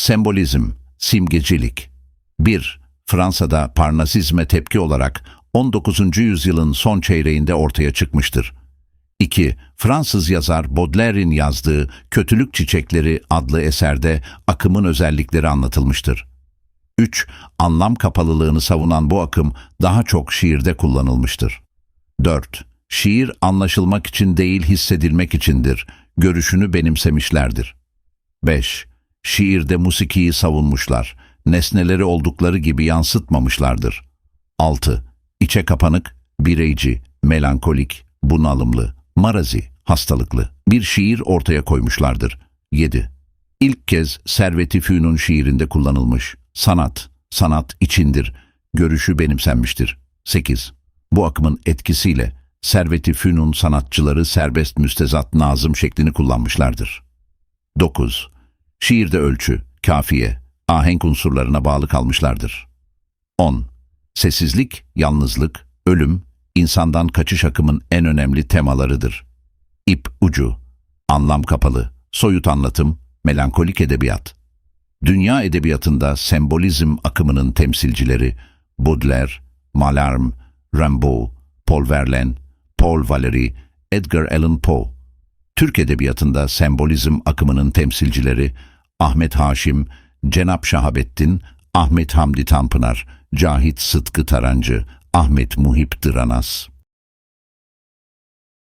Sembolizm, simgecilik. 1. Fransa'da Parnasizme tepki olarak 19. yüzyılın son çeyreğinde ortaya çıkmıştır. 2. Fransız yazar Baudelaire'in yazdığı Kötülük Çiçekleri adlı eserde akımın özellikleri anlatılmıştır. 3. Anlam kapalılığını savunan bu akım daha çok şiirde kullanılmıştır. 4. Şiir anlaşılmak için değil hissedilmek içindir. Görüşünü benimsemişlerdir. 5. Şiirde musikiyi savunmuşlar. Nesneleri oldukları gibi yansıtmamışlardır. 6. İçe kapanık, bireyci, melankolik, bunalımlı, marazi, hastalıklı bir şiir ortaya koymuşlardır. 7. İlk kez Servet-i Fünun şiirinde kullanılmış. Sanat, sanat içindir. Görüşü benimsenmiştir. 8. Bu akımın etkisiyle Servet-i Fünun sanatçıları serbest müstezat nazım şeklini kullanmışlardır. 9. Şiirde ölçü, kafiye, ahenk unsurlarına bağlı kalmışlardır. 10. Sessizlik, yalnızlık, ölüm, insandan kaçış akımın en önemli temalarıdır. İp ucu, anlam kapalı, soyut anlatım, melankolik edebiyat. Dünya edebiyatında sembolizm akımının temsilcileri Baudelaire, Mallarmé, Rimbaud, Paul Verlaine, Paul Valéry, Edgar Allan Poe. Türk edebiyatında sembolizm akımının temsilcileri Ahmet Haşim, Cenap Şahabettin, Ahmet Hamdi Tanpınar, Cahit Sıtkı Tarancı, Ahmet Muhip Dıranas.